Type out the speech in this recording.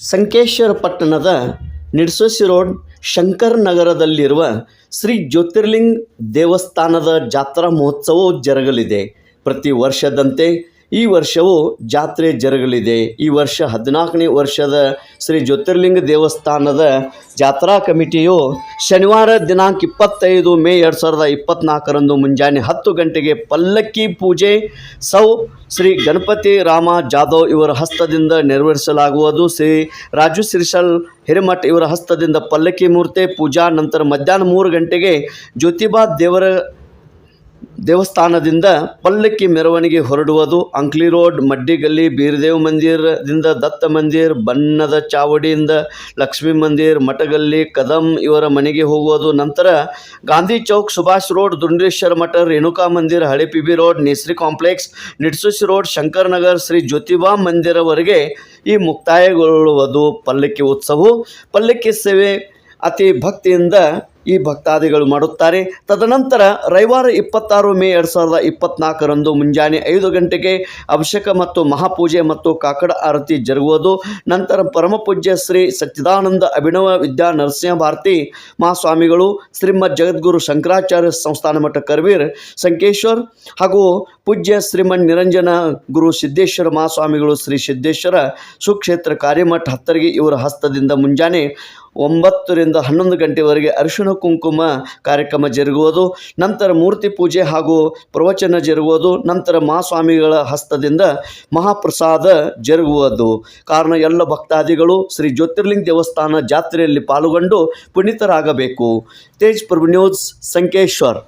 ಸಂಕೇಶ್ವರ ಪಟ್ಟಣದ ನಿಡ್ಸೋಸಿ ರೋಡ್ ಶಂಕರ್ ನಗರದಲ್ಲಿರುವ ಶ್ರೀ ಜ್ಯೋತಿರ್ಲಿಂಗ್ ದೇವಸ್ಥಾನದ ಜಾತ್ರಾ ಮಹೋತ್ಸವವು ಜರುಗಲಿದೆ. ಪ್ರತಿ ವರ್ಷದಂತೆ ಈ ವರ್ಷವು ಜಾತ್ರೆ ಜರುಗಲಿದೆ. ಈ ವರ್ಷ ಹದಿನಾಲ್ಕನೇ ವರ್ಷದ ಶ್ರೀ ಜ್ಯೋತಿರ್ಲಿಂಗ ದೇವಸ್ಥಾನದ ಜಾತ್ರಾ ಕಮಿಟಿಯು ಶನಿವಾರ ದಿನಾಂಕ ಇಪ್ಪತ್ತೈದು ಮೇ ಎರಡು ಸಾವಿರದ ಇಪ್ಪತ್ತ್ನಾಲ್ಕರಂದು ಮುಂಜಾನೆ ಹತ್ತು ಗಂಟೆಗೆ ಪಲ್ಲಕ್ಕಿ ಪೂಜೆ ಸೌ ಶ್ರೀ ಗಣಪತಿ ರಾಮ ಜಾಧವ್ ಇವರ ಹಸ್ತದಿಂದ ನೆರವೇರಿಸಲಾಗುವುದು. ಶ್ರೀ ರಾಜು ಸಿರಿಸಲ್ ಹಿರೇಮಠ್ ಇವರ ಹಸ್ತದಿಂದ ಪಲ್ಲಕ್ಕಿ ಮೂರ್ತಿ ಪೂಜಾ ನಂತರ ಮಧ್ಯಾಹ್ನ ಮೂರು ಗಂಟೆಗೆ ಜ್ಯೋತಿಬಾ ದೇವರ ದೇವಸ್ಥಾನದಿಂದ ಪಲ್ಲಕ್ಕಿ ಮೆರವಣಿಗೆ ಹೊರಡುವುದು, ಅಂಕ್ಲಿ ರೋಡ್, ಮಡ್ಡಿಗಲ್ಲಿ ಬೀರದೇವ್ ಮಂದಿರದಿಂದ ದತ್ತ ಮಂದಿರ್, ಬಣ್ಣದ ಚಾವಡಿಯಿಂದ ಲಕ್ಷ್ಮೀ ಮಂದಿರ್, ಮಠಗಲ್ಲಿ ಕದಂ ಇವರ ಮನೆಗೆ ಹೋಗುವುದು. ನಂತರ ಗಾಂಧಿ ಚೌಕ್, ಸುಭಾಷ್ ರೋಡ್, ದುಂಡೇಶ್ವರ ಮಠ, ರೇಣುಕಾ ಮಂದಿರ್, ಹಳೆ ಪಿಬಿ ರೋಡ್, ನೇಸ್ರಿ ಕಾಂಪ್ಲೆಕ್ಸ್ ನಿಟ್ಸುಸಿ ರೋಡ್, ಶಂಕರ್ ನಗರ್, ಶ್ರೀ ಜ್ಯೋತಿಬಾ ಮಂದಿರವರೆಗೆ ಈ ಮುಕ್ತಾಯಗೊಳ್ಳುವುದು. ಪಲ್ಲಕ್ಕಿ ಉತ್ಸವ ಪಲ್ಲಕ್ಕಿ ಸೇವೆ ಅತಿ ಭಕ್ತಿಯಿಂದ ಈ ಭಕ್ತಾದಿಗಳು ಮಾಡುತ್ತಾರೆ. ತದನಂತರ ರವಿವಾರ ಇಪ್ಪತ್ತಾರು ಮೇ ಎರಡು ಸಾವಿರದ ಇಪ್ಪತ್ತ್ನಾಲ್ಕರಂದು ಮುಂಜಾನೆ ಐದು ಗಂಟೆಗೆ ಅಭಿಷೇಕ ಮತ್ತು ಮಹಾಪೂಜೆ ಮತ್ತು ಕಾಕಡ ಆರತಿ ಜರುಗುವುದು. ನಂತರ ಪರಮಪೂಜ್ಯ ಶ್ರೀ ಸಚ್ಚಿದಾನಂದ ಅಭಿನವ ವಿದ್ಯಾ ನರಸಿಂಹ ಭಾರತಿ ಮಹಾಸ್ವಾಮಿಗಳು ಶ್ರೀಮದ್ ಜಗದ್ಗುರು ಶಂಕರಾಚಾರ್ಯ ಸಂಸ್ಥಾನ ಮಠ ಕರ್ವೀರ್ ಸಂಕೇಶ್ವರ್ ಹಾಗೂ ಪೂಜ್ಯ ಶ್ರೀಮನ್ ನಿರಂಜನ ಗುರು ಸಿದ್ದೇಶ್ವರ ಮಹಾಸ್ವಾಮಿಗಳು ಶ್ರೀ ಸಿದ್ದೇಶ್ವರ ಸುಕ್ಷೇತ್ರ ಕಾರ್ಯಮಠ ಹತ್ತರಿಗೆ ಇವರ ಹಸ್ತದಿಂದ ಮುಂಜಾನೆ ಒಂಬತ್ತರಿಂದ ಹನ್ನೊಂದು ಗಂಟೆವರೆಗೆ ಅರಿಶಿಣ ಕುಂಕುಮ ಕಾರ್ಯಕ್ರಮ ಜರುಗುವುದು, ನಂತರ ಮೂರ್ತಿ ಪೂಜೆ ಹಾಗೂ ಪ್ರವಚನ ಜರುಗುವುದು, ನಂತರ ಮಹಾಸ್ವಾಮಿಗಳ ಹಸ್ತದಿಂದ ಮಹಾಪ್ರಸಾದ ಜರುಗುವುದು. ಕಾರಣ ಎಲ್ಲ ಭಕ್ತಾದಿಗಳು ಶ್ರೀ ಜ್ಯೋತಿರ್ಲಿಂಗ ದೇವಸ್ಥಾನ ಜಾತ್ರೆಯಲ್ಲಿ ಪಾಲ್ಗೊಂಡು ಪುನೀತರಾಗಬೇಕು. ತೇಜ್ ಪ್ರಭು ನ್ಯೂಸ್ ಸಂಕೇಶ್ವರ್.